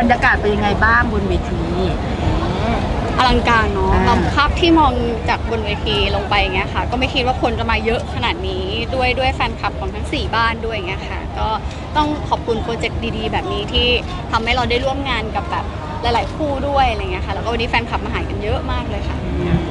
บรรยากาศเป็นยังไงบ้างบนเวทีอลังการเนาะอ่าเราภาพที่มองจากบนเวทีลงไปอย่างเงี้ยค่ะ ก็ไม่คิดว่าคนจะมาเยอะขนาดนี้ด้วยด้วยแฟนคลับของทั้ง 4 บ้านด้วยอย่างเงี้ยค่ะ ก็ต้องขอบคุณโปรเจกต์ดีๆ แบบนี้ที่ทำให้เราได้ร่วมงานกับแบบหลาย ๆ คู่ด้วยอะไรเงี้ยค่ะ แล้วก็วันนี้แฟนคลับมาหากันเยอะมากเลยค่ะชาลาล่ะคะ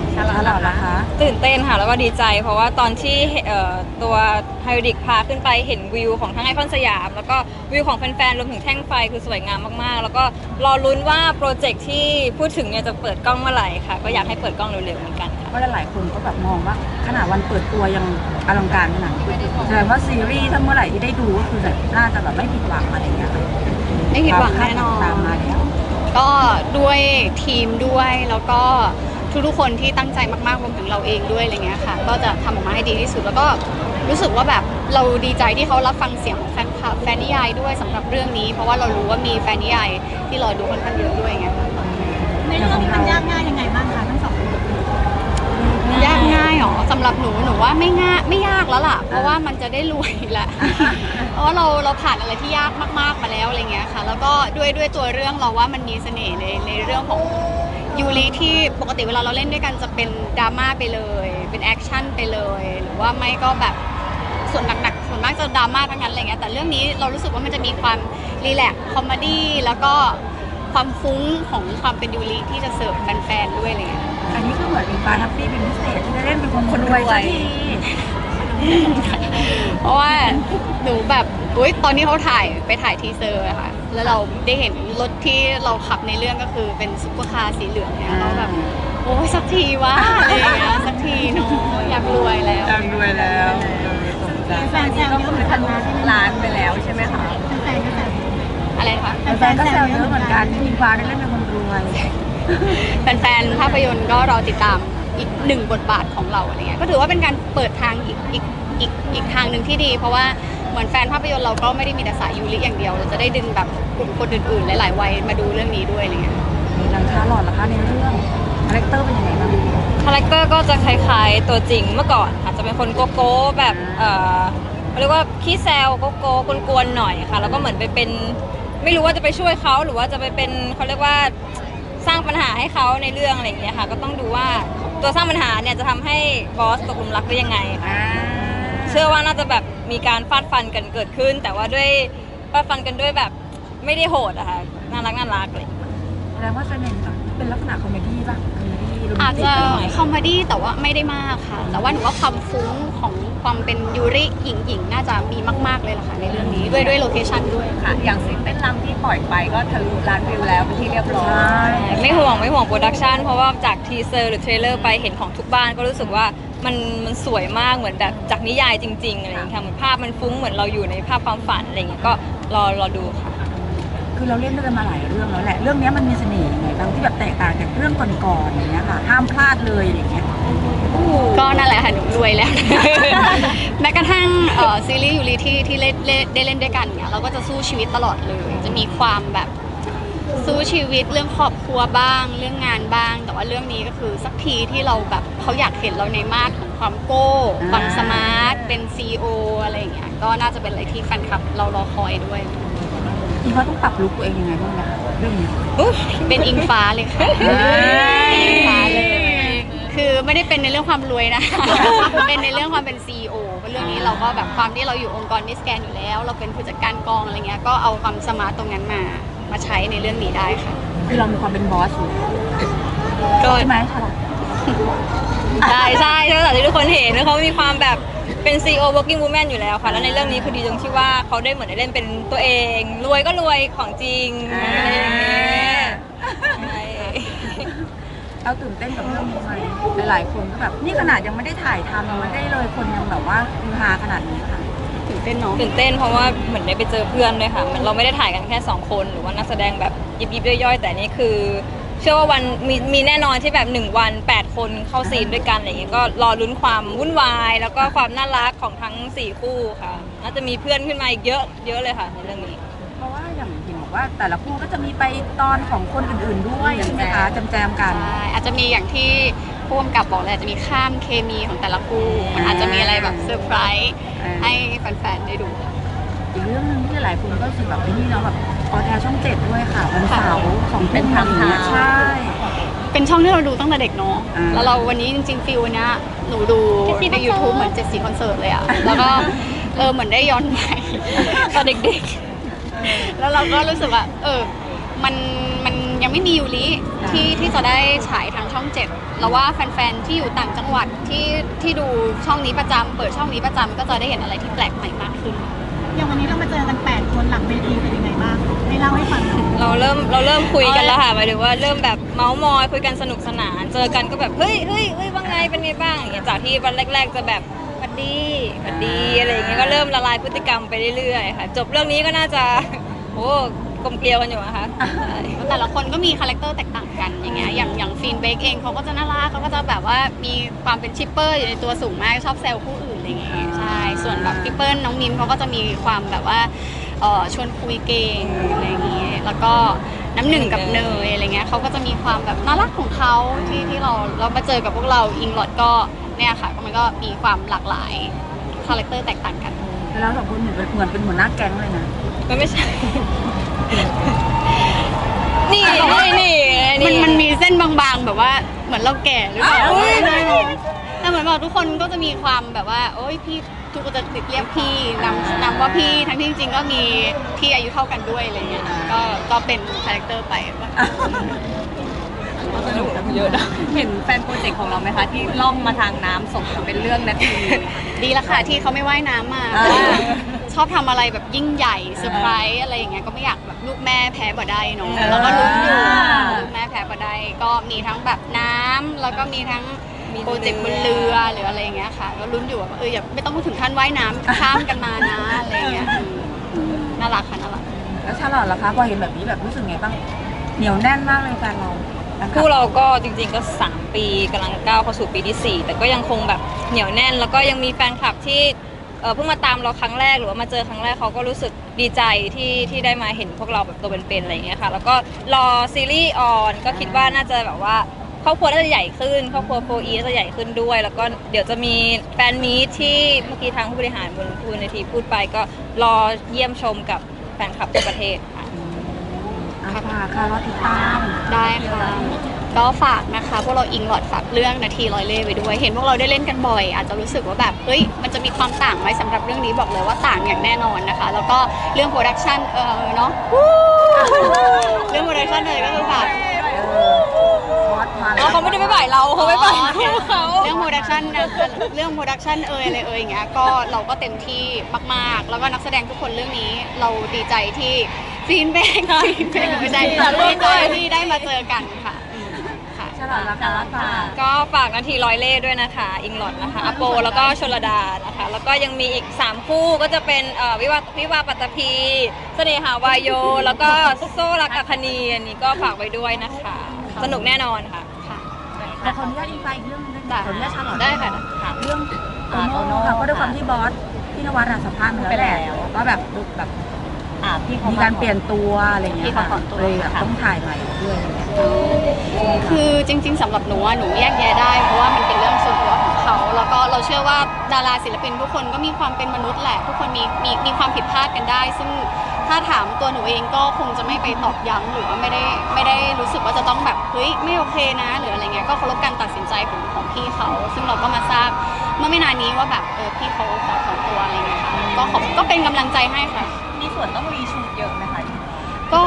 ตื่นเต้นค่ะ แล้วก็ดีใจ เพราะว่าตอนที่เอ่อตัวไฮดิกพาขึ้นไปเห็นวิวของทั้งไอคอนสยาม แล้วก็วิวของแฟนๆรวมถึงแท่งไฟคือสวยงามมากๆ แล้วก็รอลุ้นว่าโปรเจกต์ที่พูดถึงเนี่ยจะเปิดกล้องเมื่อไหร่ค่ะ ก็อยากให้เปิดกล้องเร็วๆเหมือนกันค่ะก็หลายๆคนก็แบบมองว่าขนาดวันเปิดตัวยังอลังการขนาดนี้แสดงว่าซีรีส์ถ้าเมื่อไหร่ที่ได้ดูก็คือแบบน่าจะแบบไม่ผิดหวังอะไรอย่างเงี้ยค่ะไม่ผิดหวังแน่นอนตามมาแล้วก็ด้วยทีมด้วยแล้วก็ ทุกๆคนที่ตั้งใจมากๆรวมถึงเราเองด้วยอะไรเงี้ยค่ะ ก็จะทำออกมาให้ดีที่สุดแล้วก็รู้สึกว่าแบบเราดีใจที่เขารับฟังเสียงของแฟนคลับแฟนนิยายด้วยสำหรับเรื่องนี้ เพราะว่าเรารู้ว่ามีแฟนนิยายที่รอดูค่อนข้างเยอะด้วยไงค่ะในเรื่องนี้มันยากง่ายยังไงบ้างคะทั้งสองคนยากง่ายเหรอสำหรับหนูหนูว่าไม่ง่ายไม่ยากแล้วล่ะ เพราะว่ามันจะได้รวยแหละ เพราะว่าเราเราผ่านอะไรที่ยากมากๆมาแล้วอะไรเงี้ยค่ะ แล้วก็ด้วยด้วยตัวเรื่องเราว่ามันมีเสน่ห์ในในเรื่องของ ยูริที่ปกติเวลาเราเล่นด้วยกันจะเป็นดราม่าไปเลย เป็นแอคชั่นไปเลย หรือว่าไม่ก็แบบส่วนหนักๆส่วนมากจะดราม่าทั้งนั้นอะไรเงี้ยแต่เรื่องนี้เรารู้สึกว่ามันจะมีความรีแลกซ์คอมเมดี้แล้วก็ความฟุ้งของความเป็นยูริที่จะเสิร์ฟแฟนๆด้วยอะไรเงี้ยอันนี้ก็เหมือนมีปาแฮปปี้เป็นพิเศษที่ได้เล่นเป็นคนคนรวยสักทีเพราะว่า หนูแบบอุ้ยตอนนี้เขาถ่ายไปถ่ายทีเซอร์อะค่ะ แล้วเราได้เห็นรถที่เราขับในเรื่องก็คือเป็นซุปเปอร์คาร์สีเหลืองเนี่ยเราแบบโอ้ยสักทีวะอะไรอย่างเงี้ยสักทีเนาะอยากรวยแล้วจังรวยแล้วแฟนแซวเยอะเหมือนกันนะที่นี่ล้านไปแล้วใช่ไหมคะแฟนก็แซวอะไรนะคะแฟนก็แซวเยอะเหมือนกันที่มีฟ้าได้เล่นเป็นคนรวยแฟนๆภาพยนตร์ก็รอติดตามอีกหนึ่งบทบาทของเราอะไรเงี้ยก็ถือว่าเป็นการเปิดทางอีกอีกอีกอีกทางหนึ่งที่ดี เพราะว่า เหมือนแฟนภาพยนตร์เราก็ไม่ได้มีแต่สายยูริอย่างเดียว เราจะได้ดึงแบบกลุ่มคนอื่นๆ หลายๆวัยมาดูเรื่องนี้ด้วยอะไรเงี้ยมีนางชาหลอดละคะในเรื่องคาแรคเตอร์เป็นยังไงบ้างคาแรคเตอร์ก็จะคล้ายๆตัวจริงเมื่อก่อนอาจจะเป็นคนโกโก้แบบเออเขาเรียกว่าขี้แซวโกโก้กวนๆหน่อยค่ะ แล้วก็เหมือนไปเป็นไม่รู้ว่าจะไปช่วยเขาหรือว่าจะไปเป็นเขาเรียกว่าสร้างปัญหาให้เขาในเรื่องอะไรอย่างเงี้ยค่ะ ก็ต้องดูว่าตัวสร้างปัญหาเนี่ยจะทำให้บอสตกหลุมรักได้ยังไงค่ะเชื่อว่าน่าจะแบบ มีการฟาดฟันกันเกิดขึ้น แต่ว่าด้วยฟาดฟันกันด้วยแบบไม่ได้โหดอะค่ะน่ารักน่ารักเลยแสดงว่าจะเน้นแบบเป็นลักษณะคอมเมดี้ป่ะคอมเมดี้โรแมอาจนติกจะหน่อยคอมเมดี้แต่ว่าไม่ได้มากค่ะ แต่ว่าหนูว่าความฟุ้งของความเป็นยูริหญิงๆ น่าจะมีมาก ๆเลยล่ะค่ะในเรื่องนี้ด้วยด้วยโลเคชั่นด้วยค่ะ อย่างซิงเต้นรำที่ปล่อยไปก็ทะลุล้านวิวแล้วเป็นที่เรียบร้อย ไม่ห่วงไม่ห่วงโปรดักชันเพราะว่าจากทีเซอร์หรือเทรลเลอร์ไปเห็นของทุกบ้านก็รู้สึกว่า มันมันสวยมากเหมือนแบบจากนิยายจริงๆอะไรอย่างเงี้ยค่ะเหมือนภาพมันฟุ้งเหมือนเราอยู่ในภาพความฝันอะไรอย่างเงี้ยก็รอรอดูค่ะ คือเราเล่นด้วยกันมาหลายเรื่องแล้วแหละ เรื่องนี้มันมีเสน่ห์ยังไงบ้างที่แบบแตกต่างจากเรื่องก่อนๆอย่างเงี้ยค่ะ ห้ามพลาดเลยอย่างเงี้ย ก็นั่นแหละค่ะหนูรวยแล้ว แม้กระทั่งเอ่อซีรีส์ยูริที่ที่เล่นเล่นได้เล่นด้วยกันเนี่ยเราก็จะสู้ชีวิตตลอดเลย จะมีความแบบ สู้ชีวิตเรื่องครอบครัวบ้าง เรื่องงานบ้าง แต่ว่าเรื่องนี้ก็คือสักทีที่เราแบบเขาอยากเห็นเราในมาดของความโก้อ่า ความสมาร์ท เป็นซีออะไรอย่างเงี้ยก็น่าจะเป็นอะไรที่แฟนคลับเรารอคอยด้วยอีว่าต้องปรับลุคตัวเองยังไงบ้างนะคะเรื่องนี้ เป็นอิงฟ้าเลยค่ะเฮ้ยอิงฟ้าเลยคือไม่ได้เป็นในเรื่องความรวยนะ เป็นในเรื่องความเป็น CEO เพราะเรื่องนี้เราก็แบบความที่เราอยู่องค์กรมิสแกนอยู่แล้ว เราเป็นผู้จัดการกองอะไรเงี้ยก็เอาความสมาร์ตตรงนั้นมา มาใช้ในเรื่องนี้ได้ค่ะ คือเรามีความเป็นบอสอยู่ก็ใช่ไหมฉลาดใช่ใช่ใช่จากที่ทุกคนเห็นว่าเขามีความแบบเป็น CEO working woman อยู่แล้วค่ะ แล้วในเรื่องนี้คือดีตรงที่ว่าเขาได้เหมือนได้เล่นเป็นตัวเอง รวยก็รวยของจริงอะไรอย่างเงี้ยใช่เราตื่นเต้นกับเรื่องนี้ไหมหลายๆคนก็แบบนี่ขนาดยังไม่ได้ถ่ายทำยังไม่ได้เลยคนยังแบบว่าฮือฮาขนาดนี้ค่ะตื่ นเต้นเนาะ ตื่นเต้นเพราะว่าเหมือนได้ไปเจอเพื่อนด้วยค่ะเหมือนเราไม่ได้ถ่ายกันแค่ 2 คนหรือว่านักแสดงแบบยิบยิบๆย่อยๆ แต่นี่คือ เชื่อว่าวันมีมีแน่นอนที่แบบ 1 วัน 8 คนเข้าซีนด้วยกันอะไรอย่างเงี้ยก็รอลุ้นความวุ่นวาย แล้วก็ความน่ารักของทั้ง 4 คู่ค่ะน่าจะมีเพื่อนขึ้นมาอีกเยอะเยอะเลยค่ะในเรื่องนี้ เพราะว่าอย่างเห็นบอกว่าแต่ละคู่ก็จะมีไปตอนของคนอื่นๆด้วยใช่ไหมคะจำแจมๆกัน ใช่อาจจะมีอย่างที่ ผู้กำกับบอกเลยอาจจะมีข้ามเคมีของแต่ละคู่มันอาจจะมีอะไรแบบเซอร์ไพรส์อ่าให้แฟนๆได้ดูค่ะอีกเรื่องหนึงที่หลายคนก็รู้สึกแบบไอ้นี่เนาะแบบออนแอร์ช่องเจ็ดด้วยค่ะวันเสาร์สองเป็นทุ่มทางใช่ เป็นช่องที่เราดูตั้งแต่เด็กเนาะอ่า แล้วเราวันนี้จริงๆฟิลวันเนี้ยหนูดูใน YouTube เหมือนเจ็ดสีคอนเสิร์ตเลยอะแล้วก็เออเหมือนได้ย้อนไปตอนเด็กๆ แล้วเราก็รู้สึกว่า เออ มันมัน ยังไม่มียูริที่ที่จะได้ฉายทางช่องเจ็ดเราว่าแฟนๆที่อยู่ต่างจังหวัดที่ที่ดูช่องนี้ประจำเปิดช่องนี้ประจำก็จะได้เห็นอะไรที่แปลกใหม่มากขึ้น อย่างวันนี้เรามาเจอกัน 8 คนหลังเวทีเป็นยังไงบ้างให้เล่าให้ฟังหน่อยเราเริ่มเราเริ่มคุยกันแล้วค่ะหมายถึงว่าเริ่มแบบเมาส์มอยคุยกันสนุกสนาน เจอกันก็แบบเฮ้ยเฮ้ยเฮ้ยว่าไงเป็นไงบ้างอย่างเงี้ยจากที่วันแรก ๆ จะแบบหวัดดีหวัดดีอะไรอย่างเงี้ยก็เริ่มละลายพฤติกรรมไปเรื่อยๆค่ะ จบเรื่องนี้ก็น่าจะโอ้ กลมเกลียวกันอยู่นะคะใช่แต่ละคนก็มีคาแรคเตอร์แตกต่างกันอย่างเงี้ยอย่างอย่างฟีนเบกเองเขาก็จะน่ารักเขาก็จะแบบว่ามีความเป็นชิปเปอร์อยู่ในตัวสูงมากชอบแซวคู่อื่นอะไรเงี้ยใช่ส่วนแบบพี่เปิ้ลน้องมิมเขาก็จะมีความแบบว่าเอ่อชวนคุยเก่งอะไรอย่างเงี้ยแล้วก็น้ำหนึ่งกับเนยอะไรเงี้ยเขาก็จะมีความแบบน่ารักของเขาที่ที่เราเรามาเจอกับพวกเราอิงหลอดก็เนี่ยค่ะก็มันก็มีความหลากหลายคาแรคเตอร์แตกต่างกัน แล้วสองคนเหมือนเป็นเหมือนเป็นหัวหน้าแก๊งเลยนะ มันไม่ใช่ นี่นี่นี่มันมันมีเส้นบางๆ แบบว่าเหมือนเราแก่หรือเปล่าอ้าวอุ๊ยแต่เหมือนแบบทุกคนก็จะมีความแบบว่า โอ๊ยพี่ทุกคนจะติดเรียกพี่นำนำว่าพี่ทั้งที่จริงๆก็มีพี่อายุเท่ากันด้วยอะไรเงี้ยก็ก็เป็นคาแรคเตอร์ไปว่าสนุกเยอะนะเห็นแฟนโปรเจกต์ของเราไหมคะ ที่ล่องมาทางน้ำส่งมาเป็นเรื่องนาทีดีละค่ะที่เขาไม่ว่ายน้ำมา อ่าชอบทำอะไรแบบยิ่งใหญ่เซอร์ไพรส์อะไรอย่างเงี้ยก็ไม่อยากแบบลูกแม่แพ้บ่ได้เนอะอ่าแล้วก็ลุ้นอยู่ลูกแม่แพ้บ่ได้ก็มีทั้งแบบน้ำแล้วก็มีทั้งมีโปรเจกต์บนเรือหรืออะไรอย่างเงี้ยค่ะก็ลุ้นอยู่ว่าเอออย่าไม่ต้องพูดถึงขั้นว่ายน้ำข้ามกันมานะอะไรอย่างเงี้ยอืมน่ารักค่ะน่ารัก แล้วชาลอตล่ะคะพอเห็นแบบนี้แบบรู้สึกไงบ้างเหนียวแน่นมากเลยแฟนเราแฟนคลับคู่เราก็จริงๆก็ 3 ปีกำลังก้าวเข้าสู่ปีที่ 4 แต่ก็ยังคงแบบเหนียวแน่น แล้วก็ยังมีแฟนคลับที่ เอ่อเพิ่งมาตามเราครั้งแรกหรือว่ามาเจอครั้งแรกเขาก็รู้สึกดีใจที่ที่ได้มาเห็นพวกเราแบบตัวเป็นๆอะไรอย่างเงี้ยค่ะแล้วก็รอซีรีส์ออนก็คิดว่าน่าจะแบบว่าครอบครัวน่าจะใหญ่ขึ้นครอบครัวโฟอีน่าจะใหญ่ขึ้นด้วย แล้วก็เดี๋ยวจะมีแฟนมีตที่เมื่อกี้ทางผู้บริหารบนทูนทีพูดไปก็รอเยี่ยมชมกับแฟนคลับทั่วประเทศค่ะอาฝากค่ะรอติดตาม ได้ค่ะ ก็ฝากนะคะ พวกเราอิงหลอดฝากเรื่องนาทีร้อยเล่ห์ไปด้วย เห็นพวกเราได้เล่นกันบ่อย อาจจะรู้สึกว่าแบบเฮ้ยมันจะมีความต่างไหมสำหรับเรื่องนี้บอกเลยว่าต่างอย่างแน่นอนนะคะ แล้วก็เรื่องโปรดักชันเออเนาะเรื่องโปรดักชันเลยก็คือฝากบอสมาแล้แล้ววเขาไม่ได้ไม่บ่ายเราเขาไม่บ่ายอ๋อเขาเรื่องโปรดักชันเรื่องโปรดักชันเอยอะไรเอยอย่างเงี้ยก็เราก็เต็มที่มากๆ แล้วก็นักแสดงทุกคนเรื่องนี้เราดีใจที่ฟีนแบงฟีนแบงไม่ใช่ดีใจที่ได้มาเจอกันค่ะ ค่ะชาลอตล่ะคะฝากก็ฝากนาทีร้อยเล่ห์ด้วยนะคะ อิงหลอดนะคะอโปแล้วก็ชลดานะคะ แล้วก็ยังมีอีก 3 คู่ก็จะเป็นเอ่อวิวาวิวาปัตตภีเสน่หาวายโย แล้วก็โซ่รักอัคคณีอันนี้ก็ฝากไว้ด้วยนะคะ สนุกแน่นอนค่ะค่ะแต่ขออนุญาตอิงไปอีกเรื่องหนึงได้ไหมได้ขออนุญาตชาลอตได้ค่ะเรื่องโตอ่าโตโน่โน่ค่ะก็ด้วยความที่บอสพี่นวัดอะสัมภาษณ์มาแล้วแหละไปแล้ว ก็แบบแบบ อ่าพี่เขามีการเปลี่ยนตัวอะไรอย่างเงี้พี่ยเขาค่ะถอนตัวเลยแบบต้องถ่ายใหม่ด้วยอะไรเงี้ยคือจริง ๆสำหรับหนูอะหนูแยกแยะได้ เพราะว่ามันเป็นเรื่องส่วนตัวของเขา แล้วก็เราเชื่อว่าดาราศิลปินทุกคนก็มีความเป็นมนุษย์แหละ ทุกคนมีมีมีความผิดพลาดกันได้ ซึ่งถ้าถามตัวหนูเองก็คงจะไม่ไปตอกย้ำหรือว่าไม่ได้ไม่ได้รู้สึกว่าจะต้องแบบเฮ้ยไม่โอเคนะหรืออะไรเงี้ยก็เคารพการตัดสินใจของของพี่เขา ซึ่งเราก็มาทราบเมื่อไม่นานนี้ว่าแบบเออพี่เขาขอถอนตัวอะไรเงี้ยค่ะก็ขอบก็เป็นกำลังใจให้ค่ะมี ส่วนต้องรีชูตเยอะไหมคะก็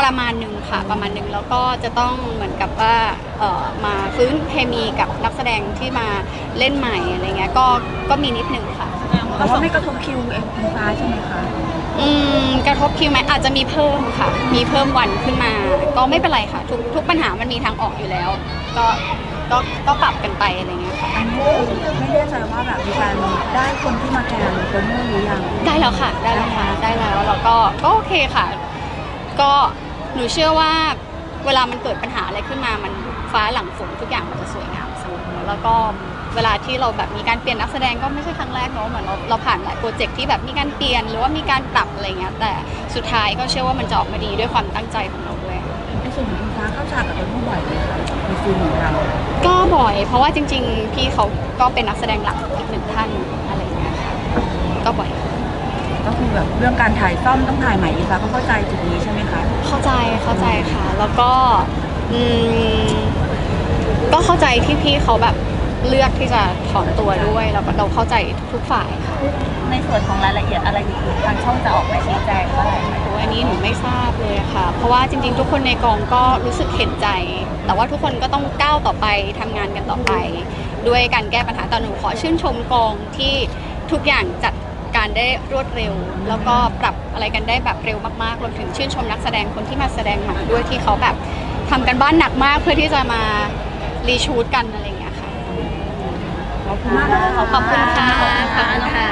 ประมาณหนึ่งค่ะประมาณหนึ่งแล้วก็จะต้องเหมือนกับว่าเอ่อมาฟื้นเคมีกับนักแสดงที่มาเล่นใหม่อะไรเงี้ยก็ก็มีนิดนึงค่ะแต่ว่าไม่กระทบคิวเอ็มพีฟ้าใช่ไหมคะอืมกระทบคิวไหมอาจจะมีเพิ่มค่ะ มีเพิ่มวันขึ้นมา ก็ไม่เป็นไรค่ะ ทุกทุกปัญหามันมีทางออกอยู่แล้ว ก็ ก็ก็ปรับกันไปอะไรเงี้ยค่ะอันนี้ไม่แน่ใจว่าแบบมีการได้คนที่มาแทนโตโน่หรือยังได้แล้วค่ะได้แล้วค่ะได้แล้วแล้วก็ก็โอเคค่ะ ก็หนูเชื่อว่าเวลามันเกิดปัญหาอะไรขึ้นมามันฟ้าหลังฝนทุกอย่างมันจะสวยงามเสมอแล้วก็เวลาที่เราแบบมีการเปลี่ยนนักแสดงก็ไม่ใช่ครั้งแรกเนอะเหมือนเราเราผ่านหลายโปรเจกต์ที่แบบมีการเปลี่ยนหรือว่ามีการปรับอะไรเงี้ยแต่สุดท้ายก็เชื่อว่ามันจะออกมาดีด้วยความตั้งใจของเราด้วยในส่วนของอิงฟ้าเข้าฉากกับโตโน่บ่อยเลยค่ะ ในซีนของเราก็บ่อย เพราะว่าจริง ๆ พี่เขาก็เป็นนักแสดงหลักอีกหนึ่งท่านอะไรเงี้ยค่ะก็บ่อย ก็คือแบบเรื่องการถ่ายซ่อมต้องถ่ายใหม่อีกแล้วก็เข้าใจจุดนี้ใช่ไหมคะเข้าใจเข้าใจค่ะ แล้วก็อืมก็เข้าใจที่พี่เขาแบบเลือกที่จะถอนตัวด้วยแล้วก็เราเข้าใจทุกฝ่ายค่ะในส่วนของรายละเอียดอะไรอีกทางช่องจะออกมาชี้แจงว่าอะไรไหมโอ้ยอันนี้หนูไม่ทราบเลยค่ะ เพราะว่าจริง ๆ ทุกคนในกองก็รู้สึกเห็นใจ แต่ว่าทุกคนก็ต้องก้าวต่อไปทำงานกันต่อไป ด้วยการแก้ปัญหาแต่หนูขอชื่นชมกองที่ทุกอย่างจัดการได้รวดเร็ว แล้วก็ปรับอะไรกันได้แบบเร็วมากๆรวมถึงชื่นชมนักแสดงคนที่มาแสดงใหม่ด้วยที่เขาแบบทำกันบ้านหนักมากเพื่อที่จะมารีชูดกันอะไรอย่างเงี้ยค่ะขอบคุณมากนะคะขอบคุณค่ะขอบคุณค่ะ